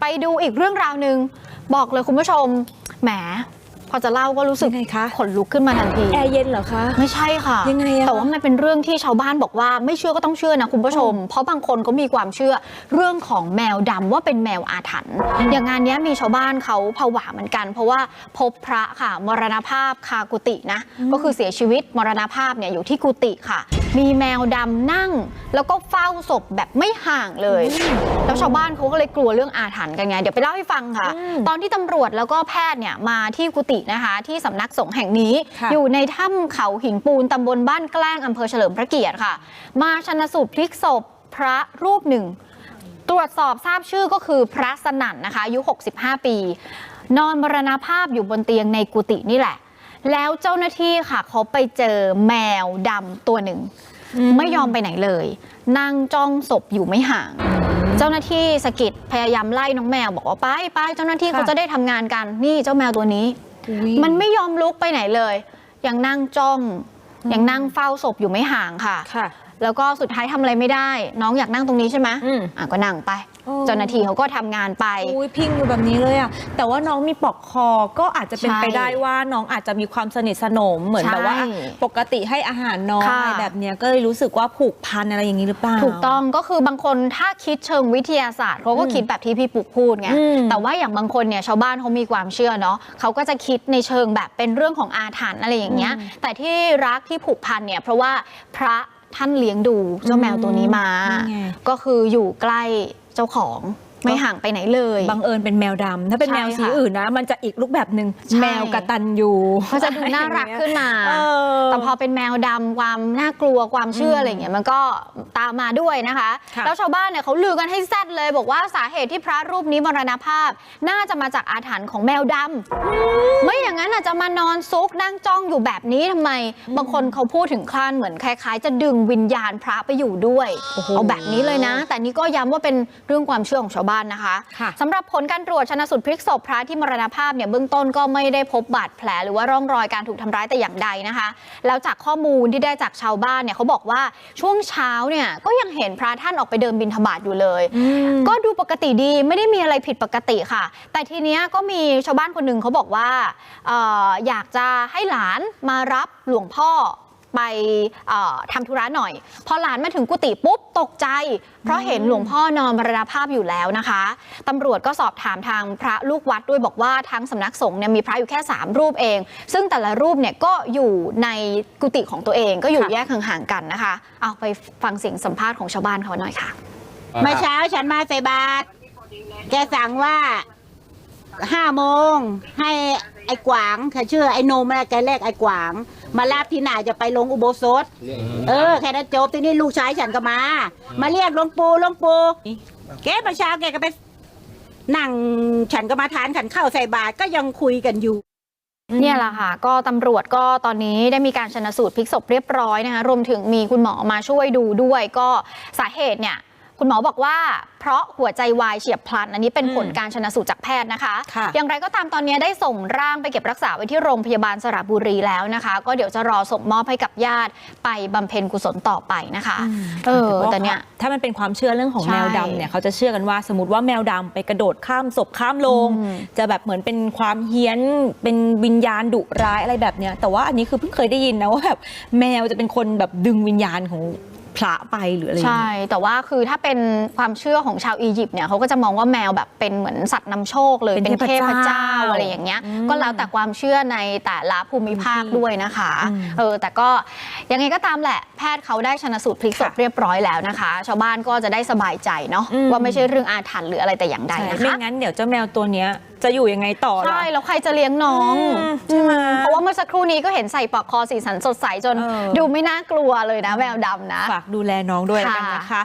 ไปดูอีกเรื่องราวหนึ่งบอกเลยคุณผู้ชมแหมพอจะเล่าก็รู้สึกยังไงคะขนลุกขึ้นมาทันทีแอร์เย็นเหรอคะไม่ใช่ค่ะยังไงอะแต่ว่ามันเป็นเรื่องที่ชาวบ้านบอกว่าไม่เชื่อก็ต้องเชื่อนะคุณผู้ชม เพราะบางคนก็มีความเชื่อเรื่องของแมวดำว่าเป็นแมวอาถรรพ์อย่างงานเนี้ยมีชาวบ้านเขาผวาเหมือนกัน เพราะว่าพบพระค่ะ มรณภาพคากุฏินะก็คือเสียชีวิตมรณภาพเนี่ยอยู่ที่กุฏิค่ะ มีแมวดำนั่ง แล้วก็เฝ้าศพแบบไม่ห่างเลย แล้วชาวบ้านเขาก็เลยกลัวเรื่องอาถรรพ์กันไง เดี๋ยวไปเล่าให้ฟังค่ะอืมตอนที่ตำรวจแล้วก็แพทย์เนี่ยมาที่กุฏินะคะ ที่สำนักสงฆ์แห่งนี้ค่ะอยู่ในถ้ำเขาหินปูนตำบลบ้านแกล้งอำเภอเฉลิมพระเกียรติค่ะ มาชันสูตรพลิกศพพระรูปหนึ่ง ตรวจสอบทราบชื่อก็คือพระสนั่นนะคะอายุ 65 ปี นอนมรณภาพอยู่บนเตียงในกุฏินี่แหละ แล้วเจ้าหน้าที่ค่ะเขาไปเจอแมวดำตัวหนึ่ง ไม่ยอมไปไหนเลย นั่งจ้องศพอยู่ไม่ห่าง เจ้าหน้าที่สะกิดพยายามไล่น้องแมวบอกว่าไปไปเจ้าหน้าที่ค่ะเขาจะได้ทำงานกันนี่เจ้าแมวตัวนี้อุ๊ยมันไม่ยอมลุกไปไหนเลย ยังนั่งจ้องยังนั่งเฝ้าศพอยู่ไม่ห่างค่ะค่ะ แล้วก็สุดท้ายทำอะไรไม่ได้ น้องอยากนั่งตรงนี้ใช่ไหมอืมอะก็นั่งไปโอ้ เจ้าหน้าที่เขาก็ทำงานไป อุ้ยพิงอยู่แบบนี้เลยอะแต่ว่าน้องมีปลอกคอก็อาจจะเป็นใช่ไปได้ว่าน้องอาจจะมีความสนิทสนมเหมือนใช่แบบว่า ปกติให้อาหารน้องค่ะ อะไรแบบเนี้ยก็เลยรู้สึกว่าผูกพันอะไรอย่างนี้หรือเปล่า ถูกต้องก็คือบางคนถ้าคิดเชิงวิทยาศาสตร์เขาก็อืมคิดแบบที่พี่ปุกพูดไงอืมแต่ว่าอย่างบางคนเนี่ยชาวบ้านเขามีความเชื่อเนาะเขาก็จะคิดในเชิงแบบเป็นเรื่องของอาถรรพ์อะไรอย่างเงี้ยอืมแต่ที่รักที่ผูกพันเนี่ยเพราะว่าพระ ท่านเลี้ยงดูเจ้าแมวตัวนี้มานี่ไงก็คืออยู่ใกล้เจ้าของ ไม่ห่างไปไหนเลย บังเอิญเป็นแมวดำถ้าเป็นใช่แมวสีค่ะ อื่นนะ มันจะอีกรูปแบบหนึ่งใช่แมวกระตันยูก็จะดูน่ารักขึ้นมา เออ แต่พอเป็นแมวดำความน่ากลัวความเชื่ออะไรอย่างเงี้ยมันก็ตามมาด้วยนะคะ ค่ะแล้วชาวบ้านเนี่ยเขาลือกันให้แซดเลย บอกว่าสาเหตุที่พระรูปนี้มรณภาพ น่าจะมาจากอาถรรพ์ของแมวดำไม่อย่างนั้นอาจจะมานอนซุกนั่งจ้องอยู่แบบนี้ทำไม บางคนเขาพูดถึงคลานเหมือนคล้าย ๆ จะดึงวิญญาณพระไปอยู่ด้วยโอ้โห เอาแบบนี้เลยนะ แต่นี่ก็ย้ำว่าเป็นเรื่องความเชื่อของชาวบ้านนะคะค่ะสำหรับผลการตรวจชนะสูตรพลิกศพพระที่มรณภาพเนี่ยเบื้องต้นก็ไม่ได้พบบาดแผล หรือว่าร่องรอยการถูกทำร้ายแต่อย่างใดนะคะ แล้วจากข้อมูลที่ได้จากชาวบ้านเนี่ยเขาบอกว่าช่วงเช้าเนี่ยก็ยังเห็นพระท่านออกไปเดินบิณฑบาตอยู่เลยอืมก็ดูปกติดีไม่ได้มีอะไรผิดปกติค่ะ แต่ทีเนี้ยก็มีชาวบ้านคนหนึ่งเขาบอกว่าเอออยากจะให้หลานมารับหลวงพ่อ ไปเอ่อทำธุระหน่อย พอหลานมาถึงกุฏิปุ๊บตกใจ เพราะเห็นหลวงพ่อนอนมรณภาพอยู่แล้วนะคะตำรวจก็สอบถามทางพระลูกวัดด้วยบอกว่าทั้งสำนักสงฆ์เนี่ยมีพระอยู่แค่ 3 รูปเอง ซึ่งแต่ละรูปเนี่ยก็อยู่ในกุฏิของตัวเองก็อยู่ค่ะแยกห่างๆกันนะคะ เอาไปฟังเสียงสัมภาษณ์ของชาวบ้านเขาหน่อยค่ะเมื่อเช้าฉันมาใส่บาตรแกสั่งว่าห้าโมงให้ไอ้กวางเขาชื่อไอ้นมอะไรแกเรียกไอ้กวาง มารับที่ไหนจะไปลงอุโบสถ เออแค่นั้นจบทีนี้ลูกชายฉันก็มา มาเรียกหลวงปู่หลวงปู่แกเมื่อเช้าแกก็ไปนั่งฉันก็มาทานขันข้าวใส่บาตรก็ยังคุยกันอยู่เนี่ยแหละค่ะ ก็ตำรวจก็ตอนนี้ได้มีการชนสูตรพลิกศพเรียบร้อยนะคะรวมถึงมีคุณหมอมาช่วยดูด้วยก็สาเหตุเนี่ย คุณหมอบอกว่า เพราะหัวใจวายเฉียบพลัน อันนี้เป็นผลอืมการชนสูตรจากแพทย์นะคะค่ะอย่างไรก็ตามตอนนี้ได้ส่งร่างไปเก็บรักษาไว้ที่โรงพยาบาลสระบุรีแล้วนะคะ ก็เดี๋ยวจะรอส่งมอบให้กับญาติไปบำเพ็ญกุศลต่อไปนะคะเออแต่เนี่ยถ้ามันเป็นความเชื่อเรื่องของใช่แมวดำเนี่ยเขาจะเชื่อกันว่าสมมติว่าแมวดำไปกระโดดข้ามศพข้ามโลงอืมจะแบบเหมือนเป็นความเฮี้ยนเป็นวิญญาณดุร้ายอะไรแบบเนี้ยแต่ว่าอันนี้คือเพิ่งเคยได้ยินนะว่าแบบแมวจะเป็นคนแบบดึงวิญญาณของ พระไปหรืออะไรอย่างใช่ เงี้ย แต่ว่าคือถ้าเป็นความเชื่อของชาวอียิปต์เนี่ยเขาก็จะมองว่าแมวแบบเป็นเหมือนสัตว์นำโชคเลยเป็นเป็นเทพเทพเจ้าเจ้าอะไรอย่างเงี้ยอืมก็แล้วแต่ความเชื่อในแต่ละภูมิภาคด้วยนะคะอืมเออแต่ก็ยังไงก็ตามแหละแพทย์เขาได้ชนสูตรพลิกศพค่ะเรียบร้อยแล้วนะคะ ชาวบ้านก็จะได้สบายใจเนาะอืมว่าไม่ใช่เรื่องอาถรรพ์หรืออะไรแต่อย่างใดใช่นะไม่คะ งั้นเดี๋ยวเจ้าแมวตัวเนี้ย จะอยู่ยังไงต่อล่ะ ใช่แล้วใครจะเลี้ยงน้องอืมใช่ไหมเพราะว่าเมื่อสักครู่นี้ก็เห็นใส่ปลอกคอสีสันสดใสจน เออ ดูไม่น่ากลัวเลยนะแมวดำนะ ฝากดูแลน้องด้วยแล้วกันค่ะนะคะ